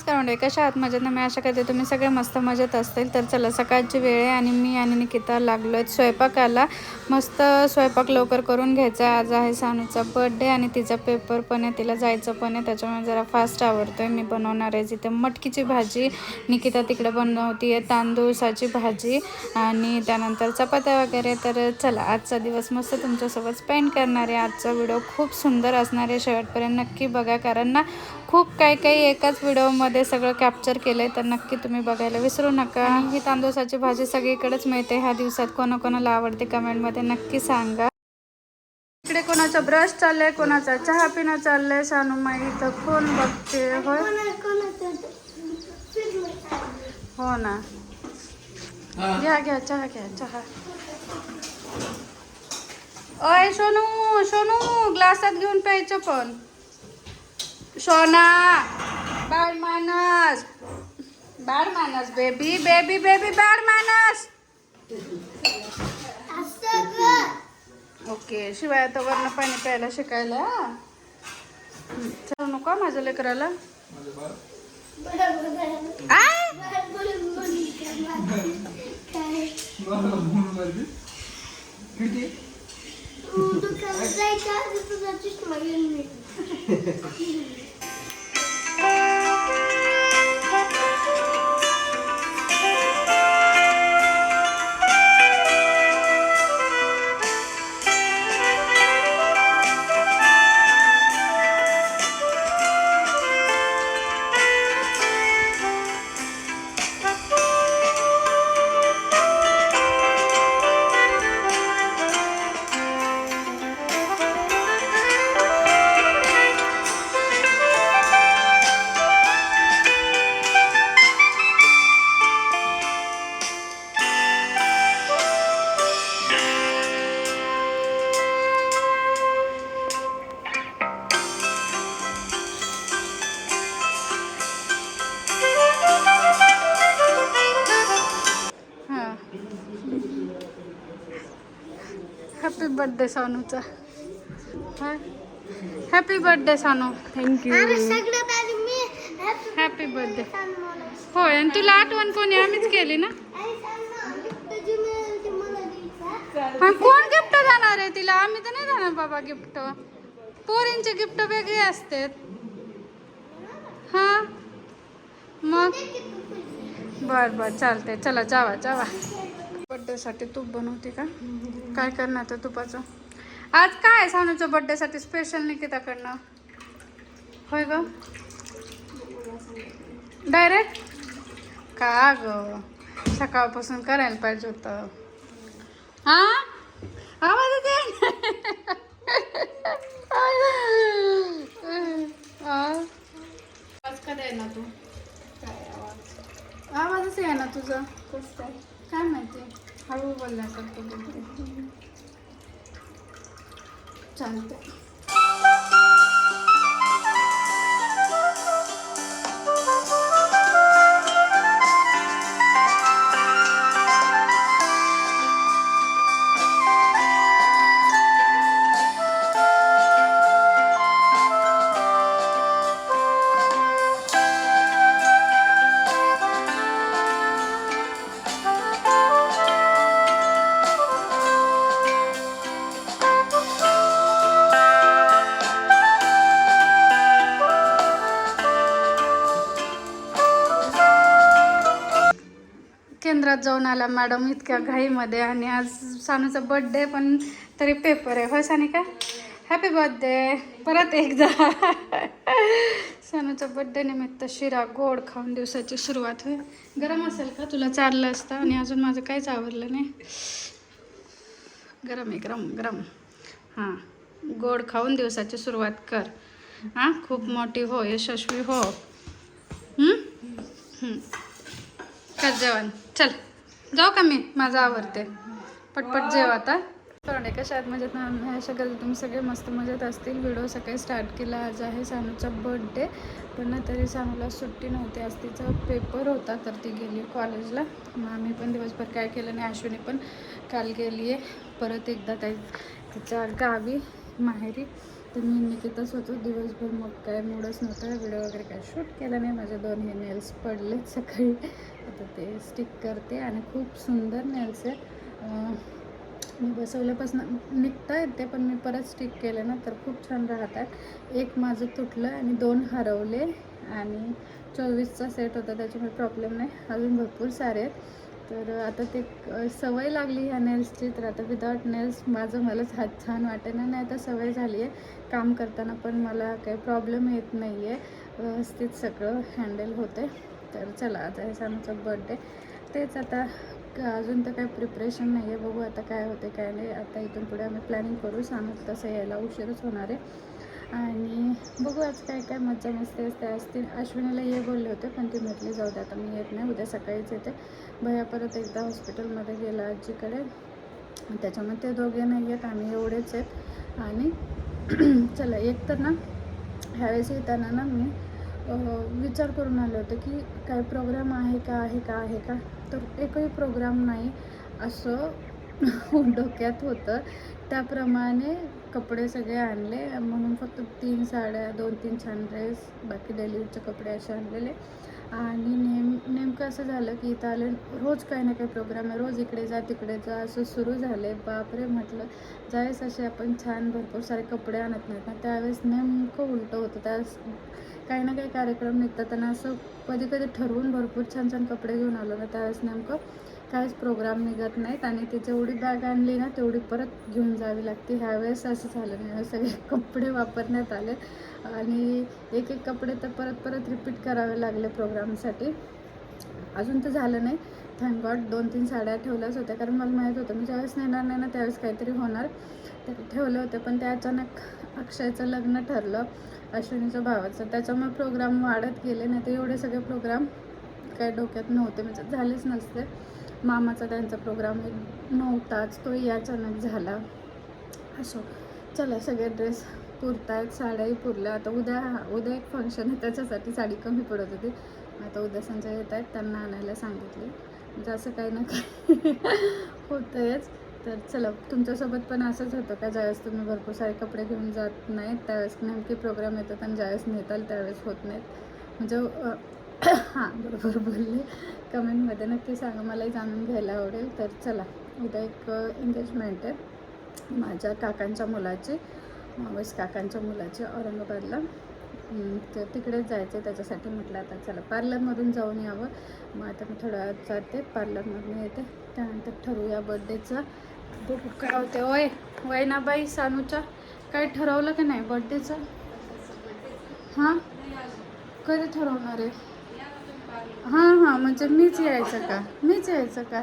más म्हणजे कशा आहात मजेत? ना मी अशा करते तुम्ही सगळे मस्त मजेत असतील. तर चला सकाळची वेळ आहे आणि मी आणि निकिता लागलो आहेत स्वयंपाकाला. मस्त स्वयंपाक लवकर करून घ्यायचा. आहे. आज आहे सानूचा बर्थडे आणि तिचा पेपर पण आहे तिला जायचं पण आहे. त्याच्यामुळे जरा फास्ट आवडतोय. मी बनवणार आहे जिथे मटकीची भाजी निकिता तिकडे बनवती आहे तांदूळसाची भाजी आणि त्यानंतर चपात्या वगैरे. तर चला आजचा दिवस मस्त तुमच्यासोबत स्पेंड करणार. आहे आजचा व्हिडिओ खूप सुंदर असणार आहे. शेवटपर्यंत नक्की बघा. कारण ना खूप काही काही एकाच व्हिडिओमध्ये सगळं कॅप्चर केलं आहे तर नक्की तुम्ही बघायला विसरू नका. ही तांदूळसाची भाजी सगळीकडेच मिळते ह्या दिवसात. कोणाकोणाला आवडते कमेंटमध्ये नक्की सांगा. इकडे कोणाचा ब्रश चाललंय कोणाचा चहा पिणं चाललंय सानूमाई इथं फोन बघते होय? हो ना. घ्या घ्या चहा घ्या चहा. अय सोनू सोनू ग्लासात घेऊन प्यायचं पण. सोना बाळ मानस बाळ मानस बेबी बेबी बेबी बाळ मानस ओके शिवाय आता वरण पाणी प्यायला शिकायला चालू नका नको माझ्या लेकराला. आय! Birthday सानूचा happy birthday Sanu thank you happy birthday होय आणि तुला आठवण कोणी आम्हीच केली ना? हा? कोण गिफ्ट जाणार आहे तिला? आम्ही तर नाही जाणार बाबा गिफ्ट पोरींचे गिफ्ट वेगळे असतात. हा? मग? बर बर चालते चला जावा जावा. बड्डेसाठी तूप बनवते का? काय करणार तर तुपाचं? आज काय सानूचं बड्डेसाठी बर्थडेसाठी स्पेशल निकिताकडनं? होय ग? डायरेक्ट का ग? सकाळपासून करायला पाहिजे होतं. हा? आवाज येते आवाज कधी आहे ना तू आवाजच आहे ना तुझं. काय माहिती? हळू बोलण्यासारखं बोलते. चालतं आला मॅडम इतक्या घाईमध्ये आणि आज सानूचा बड्डे पण तरी पेपर आहे. होय सानिका? हॅपी बर्थडे परत एकदा. सानूचा बड्डे निमित्त शिरा गोड खाऊन दिवसाची सुरुवात होईल गरम असेल का? तुला चाललं असतं आणि अजून माझं काहीच आवडलं नाही. गरम आहे गरम गरम. हां. गोड खाऊन दिवसाची सुरुवात कर. हां? खूप मोठी हो यशस्वी हो. हं? हं. कर जेवण. चल. जाऊ का मी? माझं आवडते पटपट जेव आता. आहे कशा आहेत मजेत ना आम्ही अशा करतो तुम्ही सगळे मस्त मजेत असतील. व्हिडिओ सकाळी स्टार्ट केला. आज आहे सानूचा बर्थडे पण तरी सानूला सुट्टी नव्हती. आज तिचा पेपर होता तर ती गेली कॉलेजला मग आम्ही पण दिवसभर काय केलं नाही अश्विनी पण काल गेली आहे परत एकदा त्या तिच्या गावी माहेरी. तर मी निकितच होतो दिवसभर मग काय मूडच नव्हता. व्हिडिओ वगैरे काय शूट केला नाही. माझे दोन हे नेल्स पडलेत सकाळी. आता ते स्टिक करते आणि खूप सुंदर नेल्स आहेत. मी बसवल्यापासून निघता येते पण मी परत स्टिक केले ना तर खूप छान राहतात. एक माझं तुटलं आणि दोन हरवले आणि चोवीसचा सेट होता. त्याच्यामुळे प्रॉब्लेम नाही. अजून भरपूर सारे आहेत. तर आता ते सवय लागली ह्या नेल्सची तर आता विदाउट नेल्स माझं मलाच हात छान वाटेना. नाही तर सवय झाली आहे काम करताना पण मला काही प्रॉब्लेम येत नाही आहे व्यवस्थित सगळं हँडल होते तर चला आता हे सानूचा बड्डे तेच आता अजून तर काही प्रिपरेशन नाही आहे बघू आता काय होते काय नाही. आता इथून पुढे आम्ही प्लॅनिंग करू. सांगू तसं यायला उशीरच होणार आहे. आणि बघू आज काय काय मज्जा मस्ती असते असतील अश्विनीला ये बोलले होते पण ती म्हटली जाऊ दे आता मी येत नाही. उद्या सकाळीच येते. भैया परत एकदा हॉस्पिटलमध्ये गेला आजीकडे. त्याच्यामुळे ते दोघे नाही आहेत आम्ही एवढेच आहेत. आणि चला एक तर ना ह्यावेळेस येताना ना मी विचार करून आले होते की काय प्रोग्राम आहे का आहे का आहे का? तर एकही प्रोग्राम नाही असं डोक्यात होतं. त्याप्रमाणे कपडे सगळे आणले म्हणून फक्त तीन साड्या दोन तीन छान ड्रेस बाकी डेलीचे कपडे असे आणलेले. आणि नेम नेमकं असं झालं की इथं आलं रोज काही ना काही प्रोग्राम आहे रोज इकडे जा तिकडे जा असं सुरू झाले बापरे म्हटलं ज्यावेळेस असे आपण छान भरपूर सारे कपडे आणत नाहीत. ना त्यावेळेस नेमकं उलटं होतं. त्यावेळेस काही ना काही कार्यक्रम निघतात त्यांना असं कधी कधी ठरवून भरपूर छान छान कपडे घेऊन आलो ना त्यावेळेस नेमकं काहीच प्रोग्राम निघत नाहीत आणि ती जेवढी बॅग आणली ना तेवढी परत घेऊन जावी लागते. ह्यावेळेस असं झालं नाही. सगळे कपडे वापरण्यात आले. आणि एक एक कपडे तर परत परत रिपीट करावे लागले प्रोग्रामसाठी अजून तर झालं नाही. थँक गॉड दोन तीन साड्या ठेवल्याच होत्या. कारण मला माहीत होतं मी ज्यावेळेस नेणार नाही ना त्यावेळेस काहीतरी होणार. तर ठेवले होते. पण ते अचानक अक्षयचं लग्न ठरलं अश्विनीच्या भावाचं. त्याच्यामुळे प्रोग्राम वाढत गेले. नाही तर एवढे सगळे प्रोग्राम काही डोक्यात नव्हते. म्हणजे झालेच नसते. मामाचा त्यांचा प्रोग्राम नव्हताच तोही अचानक झाला. असो. चला सगळे ड्रेस पुरतायत साड्याही पुरल्या. आता उद्या उद्या एक फंक्शन आहे त्याच्यासाठी साडी कमी पडत होती. आता उद्या संजय येत आहेत त्यांना आणायला सांगितले. म्हणजे असं काही ना काही होतंयच. तर चला तुमच्यासोबत पण असंच होतं का? ज्यावेळेस तुम्ही भरपूर सारे कपडे घेऊन जात नाहीत त्यावेळेस नेमके प्रोग्राम येतात आणि ज्यावेळेस नेताल त्यावेळेस होत नाहीत. म्हणजे हां बरोबर बोलले. कमेंटमध्ये नक्की सांगा मलाही जाणून घ्यायला आवडेल. तर चला उद्या एक एंगेजमेंट आहे. माझ्या काकांच्या मुलाची मावस काकांच्या मुलाची औरंगाबादला. तर तिकडेच जायचं आहे त्याच्यासाठी म्हटलं आता चला पार्लरमधून जाऊन यावं. मग आता मी थोड्या वेळात जाते पार्लरमधून येते. त्यानंतर ठरवूया बड्डेचं बघू काय होते ना बाई सानूच्या. काय ठरवलं की नाही बड्डेचं हां? कधी ठरवणार आहे? हां हां म्हणजे मीच यायचं का? मीच यायचं का?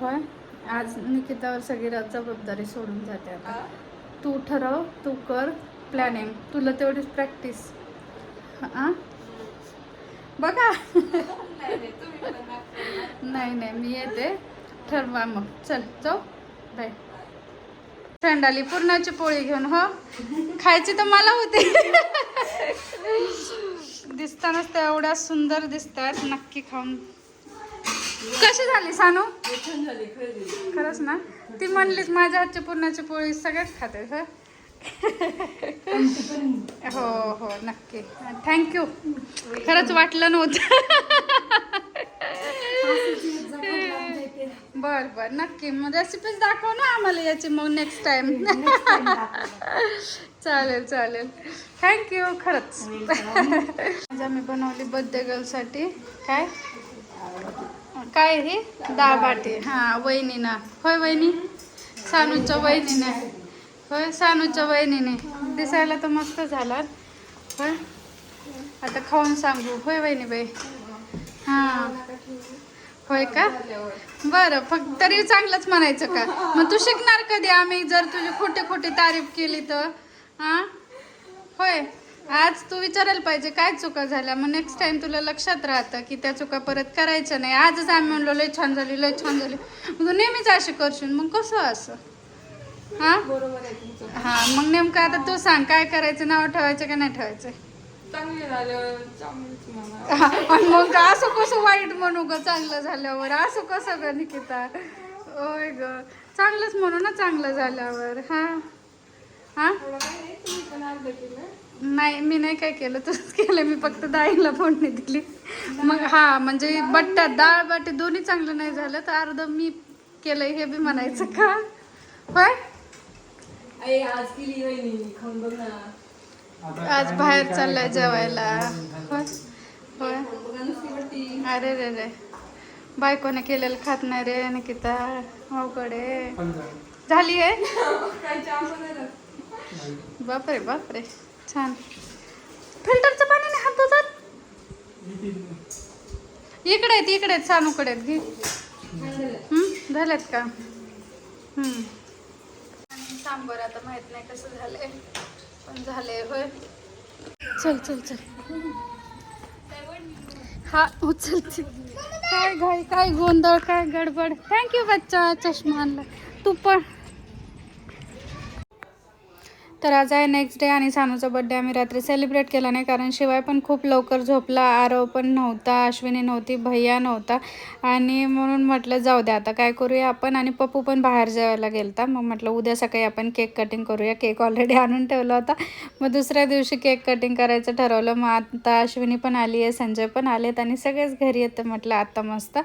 होय? आज निकितावर सगळी रात जबाबदारी सोडून जाते आता. तू ठरव तू कर प्लॅनिंग तुला तेवढीच प्रॅक्टिस हां बघा. नाही नाही मी येते. ठरवा मग. चल जाऊ. बाय. फ्रेंड आली. पूर्णाची पोळी घेऊन हो. खायची तर मला होती. दिसतानाच त्या एवढ्या सुंदर दिसतात. नक्की खाऊन. कशी झाली सानू? खरंच ना? ती म्हणलीच माझ्या हातची पुरणाची पोळी सगळ्यात खाते. होय हो हो नक्की. थँक्यू खरंच वाटलं नव्हतं. बर बर. नक्की. मग रेसिपीज दाखव ना आम्हाला याची मग नेक्स्ट टाइम चालेल चालेल. थँक्यू खरंच. आज आम्ही बनवली बर्थडे गर्लसाठी काय? काय ही? डाळ बाटी. हां वहिनीनं. होय वहिनी? सानूच्या वहिनीने. होय सानूच्या वहिनीने. दिसायला तर मस्त झाला होय? आता खाऊन सांगू. होय वहिनी बाई हां. होय का? बरं फक्त तरी चांगलंच म्हणायचं का? मग तू शिकणार कधी आम्ही जर तुझी खोटी खोटी तारीफ केली तर? हां होय. आज तू विचारायला पाहिजे काय चुका झाल्या? मग नेक्स्ट टाइम तुला लक्षात राहतं की त्या चुका परत करायच्या नाही. आजच आम्ही म्हणलो लय छान झाली लय छान झाली. मग तू नेहमीच अशी करशील. मग कसं असं? हां हां मग नेमकं आता तू सांग काय करायचं नाव ठेवायचं का नाही ठेवायचं? चांगले झाल्यावर चांगलीच म्हणा हा, आणि मग असं कसं वाईट म्हणू ग चांगलं झाल्यावर? असं कसं ग निकिता? ओय ग. चांगलंच म्हणू ना चांगलं झाल्यावर हा? हा? थोडं नाही तुम्ही पण अर्धा किलो. नाही मी नाही काय केलं तसंच केलं. मी फक्त डाळीला फोडणी दिली. मग हा म्हणजे बट्टा डाळ बाटी दोन्ही चांगलं नाही झालं तर अर्ध मी केलं हे बी म्हणायचं का? होय? आई आज केली वहिनी खाऊन बघ ना. आज बाहेर चाललाय जेवायला. होय? अरे रे रे. बायकोने केलेलं खात नाही रे निकिता. अवघड आहे. झाली आहे? बापरे बापरे. छान. फिल्टरचं नाही हात धुतात इकडे आहेत इकडे आहेत सानूकडे आहेत. घे. हं, झालेत का? आणि सांबर आता माहीत नाही कसं झालंय. पण झालंय होय. चल चल चल. हा उचलते. काय घाई काय गोंधळ काय गडबड. थँक्यू बच्चा चष्मा आणला. तू पण. तर आज आहे नेक्स्ट डे आणि सानूचा बड्डे आम्ही रात्री सेलिब्रेट केला नाही कारण शिवाय पण खूप लवकर झोपला. आरव पण नव्हता अश्विनी नव्हती भैया नव्हता. आणि म्हणून म्हटलं जाऊ द्या आता काय करूया आपण? आणि पप्पू पण बाहेर जायला गेलता. मग म्हटलं उद्या सकाळी आपण केक कटिंग करूया. केक ऑलरेडी आणून ठेवला होता. मग दुसऱ्या दिवशी केक कटिंग करायचं ठरवलं. मग आता अश्विनी पण आली आहे संजय पण आलेत आणि सगळेच घरी येतं म्हटलं आत्ता मस्त.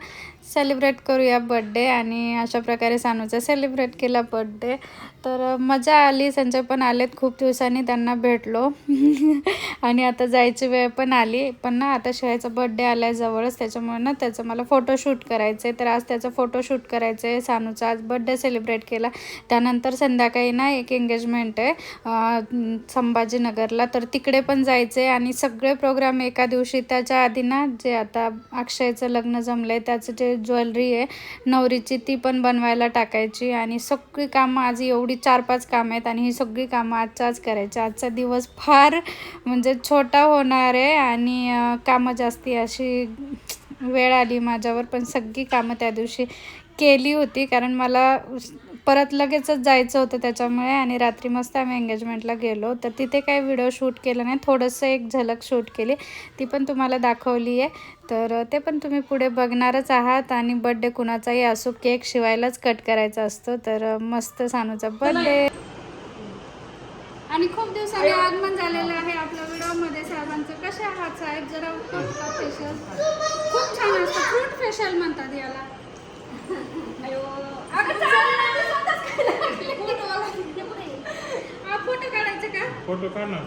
सेलिब्रेट करूया बड्डे आणि अशा प्रकारे सानूचा सेलिब्रेट केला बड्डे. तर मजा आली. संजय पण आलेत. खूप दिवसांनी त्यांना भेटलो. आणि आता जायची वेळ पण आली. पण ना आता शिवायचा बड्डे आला आहे जवळच. त्याच्यामुळे ना त्याचं मला फोटोशूट करायचं आहे तर आज त्याचा फोटोशूट करायचं आहे सानूचा आज बड्डे सेलिब्रेट केला. त्यानंतर संध्याकाळी ना एक एंगेजमेंट आहे संभाजीनगरला. तर तिकडे पण जायचं आहे आणि सगळे प्रोग्राम एका दिवशी. त्याच्या आधी ना जे आता अक्षयचं लग्न जमलं आहे त्याचं जे ज्वेलरी आहे. नवरीची ती पण बनवायला टाकायची आणि सगळी कामं आज एवढी चार पाच कामं आहेत आणि ही सगळी कामं आजच्या आज करायची. आजचा दिवस फार म्हणजे छोटा होणार आहे आणि कामं जास्ती अशी वेळ आली माझ्यावर पण सगळी कामं त्या दिवशी केली होती. कारण मला परत लगेचच जायचं होतं त्याच्यामुळे आणि रात्री मस्त आम्ही एंगेजमेंटला गेलो. तर तिथे काही व्हिडिओ शूट केलं नाही. थोडंसं एक झलक शूट केली. ती पण तुम्हाला दाखवली आहे. तर ते पण तुम्ही पुढे बघणारच आहात आणि बड्डे कुणाचाही असो केक शिवायलाच कट करायचा असतो. तर मस्त सानूचा बड्डे आणि खूप दिवसांनी आगमन झालेलं आहे आपल्या व्हिडिओमध्ये. साहेबांचं कसे आहात साहेब? जरा फेशियल खूप छान असतं. फ्रूट फेशियल म्हणतात याला. फोटो काढायचे का? फोटो काढ ना.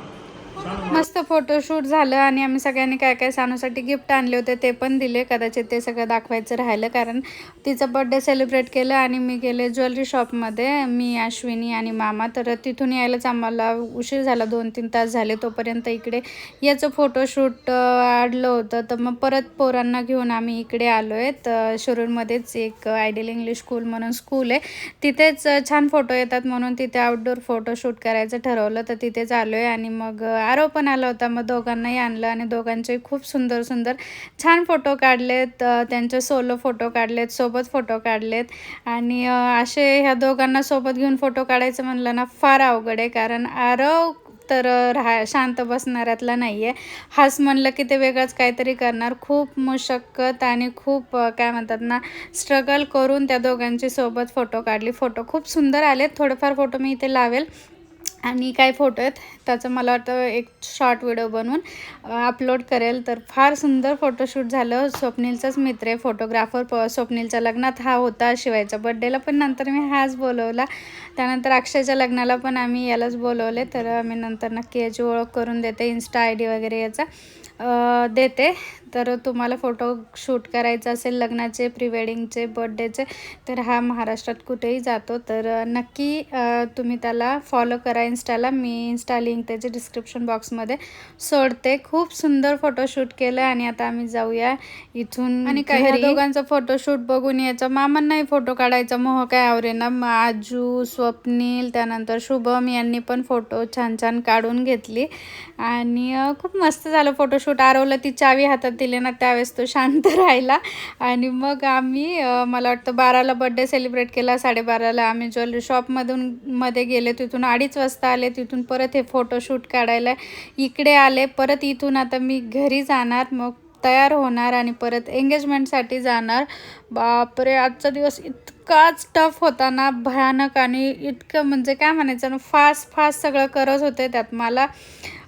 मस्त फोटोशूट झालं आणि आम्ही सगळ्यांनी काय काय सानूसाठी गिफ्ट आणले होते ते पण दिले. कदाचित ते सगळं दाखवायचं राहिलं कारण तिचा बड्डे सेलिब्रेट केलं आणि मी गेले ज्वेलरी शॉपमध्ये मी अश्विनी आणि मामा. तर तिथून यायलाच आम्हाला उशीर झाला. दोन तीन तास झाले तोपर्यंत इकडे. याचं फोटोशूट आडलं होतं. तर मग परत पोरांना घेऊन आम्ही इकडे आलो आहे तर शिरूरमध्येच एक आयडियल इंग्लिश स्कूल म्हणून स्कूल आहे. तिथेच छान फोटो येतात म्हणून तिथे आउटडोर फोटोशूट करायचं ठरवलं. तर तिथेच आलो आहे आणि मग आरव पण आला होता. मग दोघांनाही आणलं आणि दोघांचे खूप सुंदर सुंदर छान फोटो काढलेत. त्यांचे सोलो फोटो काढलेत सोबत फोटो काढलेत. आणि असे ह्या दोघांना सोबत घेऊन फोटो काढायचं म्हणलं ना फार अवघड आहे. कारण आरव तर राहा शांत बसणाऱ्यातला नाही आहे हाच म्हणलं की ते वेगळंच काहीतरी करणार. खूप मुशक्कत आणि खूप काय म्हणतात ना स्ट्रगल करून त्या दोघांची सोबत फोटो काढली. फोटो खूप सुंदर आलेत. थोडेफार फोटो मी इथे लावेल. आणि काय फोटो आहेत त्याचं मला वाटतं एक शॉर्ट व्हिडिओ बनवून अपलोड करेल. तर फार सुंदर फोटोशूट झालं. स्वप्नीलचाच मित्र आहे फोटोग्राफर प स्वप्नीलच्या लग्नात हा होता शिवायच्या बड्डेला पण नंतर मी हाच बोलवला. त्यानंतर अक्षयच्या लग्नाला पण आम्ही यालाच बोलवले. तर मी नंतर नक्की याची ओळख करून देते इन्स्टा आय डी वगैरे याचा. देते. तर तुम्हाला फोटो शूट करायचं असेल लग्नाचे प्री वेडिंगचे बड्डेचे तर हा महाराष्ट्रात कुठेही जातो. तर नक्की तुम्ही त्याला फॉलो करा इन्स्टाला मी इन्स्टा लिंक त्याचे डिस्क्रिप्शन बॉक्समध्ये सोडते. खूप सुंदर फोटोशूट केलं आणि आता आम्ही जाऊया इथून आणि काही दोघांचा फोटोशूट बघून यायचा. मामांनाही फोटो काढायचा. मोह काय आवरेना आजू स्वप्नील त्यानंतर शुभम यांनी पण फोटो छान छान काढून घेतली. आणि खूप मस्त झालं फोटोशूट आरवला ती चावी हातात दिले ना त्यावेळेस तो शांत राहिला. आणि मग आम्ही मला वाटतं बाराला बड्डे सेलिब्रेट केला साडेबाराला आम्ही ज्वेलरी शॉपमधून मध्ये गेले तिथून अडीच वाजता आले तिथून परत हे फोटोशूट काढायला इकडे आले परत इथून आता मी घरी जाणार मग तयार होणार आणि परत एंगेजमेंटसाठी जाणार. बापरे आजचा दिवस इतकाच टफ होता ना भयानक आणि इतकं म्हणजे काय म्हणायचं ना फास्ट फास्ट सगळं करत होते त्यात मला.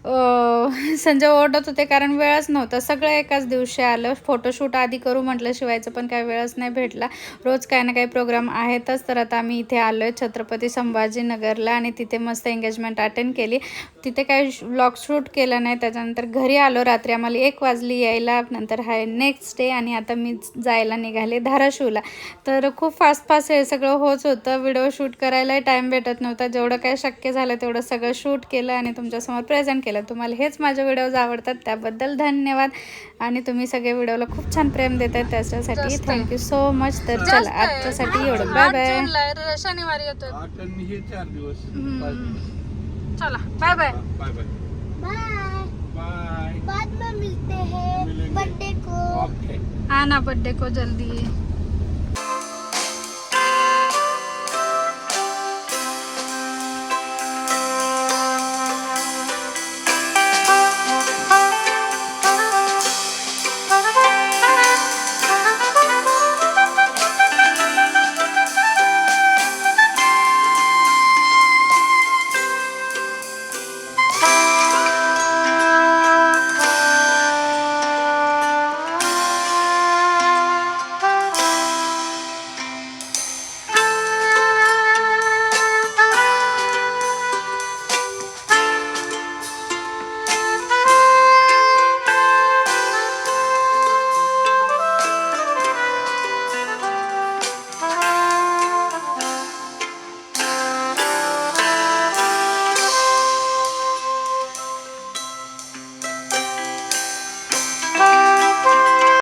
संजय ओरडत होते कारण वेळच नव्हता. सगळं एकाच दिवशी आलं. फोटोशूट आधी करू म्हटलं शिवायचं पण काय वेळच नाही भेटला. रोज काही ना काही प्रोग्राम आहेतच. तर आता आम्ही इथे आलो आहे छत्रपती संभाजीनगरला आणि तिथे मस्त एंगेजमेंट अटेंड केली. तिथे काही ब्लॉग शूट केलं नाही. त्याच्यानंतर घरी आलो. रात्री आम्हाला एक वाजली यायला. नंतर आहे नेक्स्ट डे आणि आता मी जायला निघाले धाराशिवला. तर खूप फास्ट फास्ट हे सगळं होत होतं. व्हिडिओ शूट करायलाही टाईम भेटत नव्हता. जेवढं काय शक्य झालं तेवढं सगळं शूट केलं आणि तुमच्यासमोर प्रेझेंट केलं. तुम्हाला हेच माझे व्हिडिओज आवडतात त्याबद्दल धन्यवाद. आणि तुम्ही सगळे व्हिडिओला खूप छान प्रेम देत आहेत त्याच्यासाठी थँक्यू सो मच तर चला आजच्यासाठी एवढं. बाय बाय शनिवारी हे दिवस. चला bye bye bye bye bye bye बाद में मिलते हैं। बर्थडे को. आना बर्थडे को जल्दी.